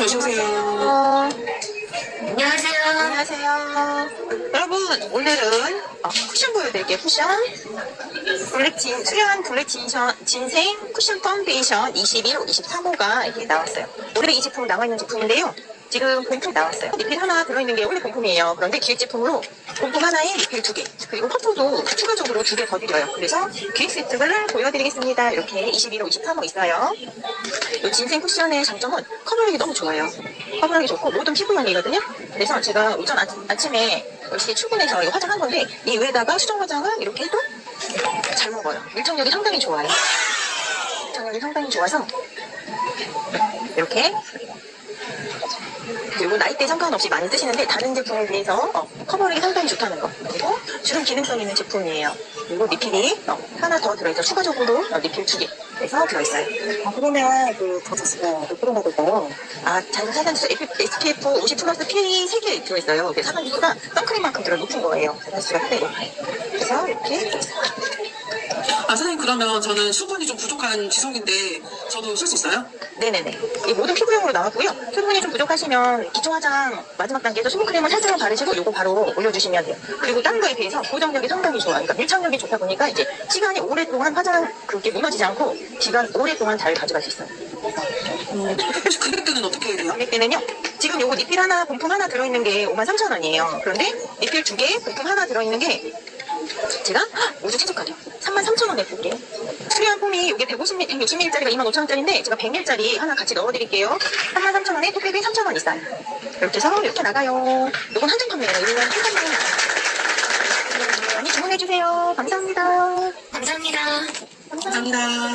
어서오세요. 안녕하세요. 안녕하세요. 여러분, 오늘은 어, 쿠션 보여드릴게요. 쿠션. 블랙 진, 수려한 블랙 진션, 진생 쿠션 파운데이션 21호, 23호가 이렇게 나왔어요. 올해 이 제품 나와 있는 제품인데요. 지금 본품 나왔어요. 리필 하나 들어있는 게 원래 본품이에요. 그런데 기획 제품으로 본품 하나에 리필 두 개, 그리고 퍼프도 추가적으로 두 개 더 드려요. 그래서 기획 세트를 보여드리겠습니다. 이렇게 21호, 23호 있어요. 이 진생 쿠션의 장점은 커버력이 너무 좋아요. 커버력이 좋고 모든 피부용이거든요. 그래서 제가 오전 아, 아침에 10시에 출근해서 이거 화장한 건데 이 위에다가 수정 화장을 이렇게 해도 잘 먹어요. 밀착력이 상당히 좋아요. 밀착력이 상당히 좋아서 이렇게 그리고 나이대 상관없이 많이 쓰시는데 다른 제품에 비해서 어, 커버력이 상당히 좋다는 거 그리고 주름 기능성 있는 제품이에요 그리고 리필이 어, 하나 더 들어있어 추가적으로 어, 리필 두개 해서 들어있어요 아, 그러면 그 도자스가 몇 프로나 될까요? 아, 자연 사산지수 SPF 50 플러스 PA 3개 들어있어요. 그 사산지수가 선크림만큼 들어 높은 거예요. 사산지수가 크고. 그래서 이렇게 아 선생님 그러면 저는 수분이 좀 부족한 지성인데 저도 쓸 수 있어요? 네네네. 이 모든 피부용으로 나왔고요. 수분이 좀 부족하시면 기초 화장 마지막 단계에서 수분크림을 살짝만 바르시고 요거 바로 올려주시면 돼요. 그리고 딴 거에 비해서 고정력이 상당히 좋아요. 그러니까 밀착력이 좋다 보니까 이제 시간이 오랫동안 화장 그렇게 무너지지 않고 시간 오랫동안 잘 가져갈 수 있어요. 음. 금액대는 어떻게 해야 돼요? 금액 때는요. 지금 요거 니필 하나, 본품 하나 들어있는 게 53,000원이에요. 그런데 니필 두 개, 본품 하나 들어있는 게 제가 5 7 0 150ml, 160ml짜리가 25,000원짜리인데 제가 100ml짜리 하나 같이 넣어드릴게요. 33,000원에 토팩이 3,000원 있어요. 이렇게 해서 이렇게 나가요. 요건 한정 판매예요. 이거는 한 판매. 많이 주문해주세요. 감사합니다. 감사합니다. 감사합니다.